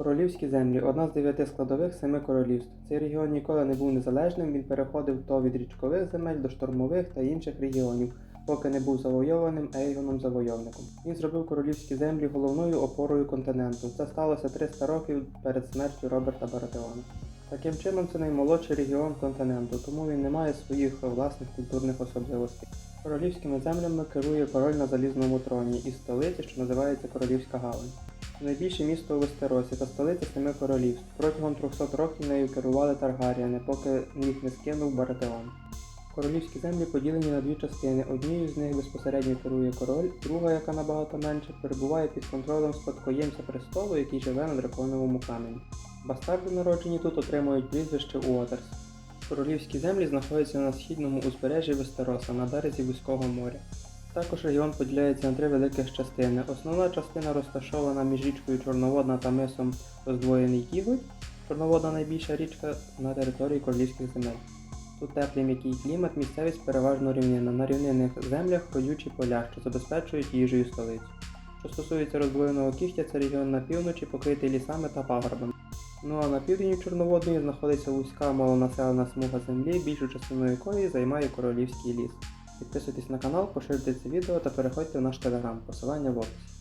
Королівські землі одна з дев'яти складових семи королівств. Цей регіон ніколи не був незалежним, він переходив то від річкових земель до штормових та інших регіонів, поки не був завойованим Ейгоном завойовником. Він зробив королівські землі головною опорою континенту. Це сталося 300 років перед смертю Роберта Баратеона. Таким чином, це наймолодший регіон континенту, тому він не має своїх власних культурних особливостей. Королівськими землями керує король на залізному троні із столиці, що називається Королівська Гавань. Найбільше місто у Вестеросі та столиця семи королівств. Протягом 300 років нею керували Таргаріани, поки їх не скинув Баратеон. Королівські землі поділені на дві частини. Однією з них безпосередньо керує король, друга, яка набагато менше, перебуває під контролем спадкоємця престолу, який живе на драконовому камені. Бастарди, народжені тут, отримують прізвище Уотерс. Королівські землі знаходяться на східному узбережжі Вестероса на березі Вузького моря. Також регіон поділяється на три великих частини. Основна частина розташована між річкою Чорноводна та мисом роздвоєний Кіготь. Чорноводна найбільша річка на території королівських земель. Тут теплий м'який клімат, місцевість переважно рівнина. На рівнинних землях родючі поля, що забезпечують їжею столицю. Що стосується роздвоєного кігтя, це регіон на півночі, покритий лісами та пагорбами. Ну а на півдні Чорноводної знаходиться вузька малонаселена смуга землі, більшу частину якої займає королівський ліс. Підписуйтесь на канал, поширюйте це відео та переходьте в наш телеграм, посилання в описі.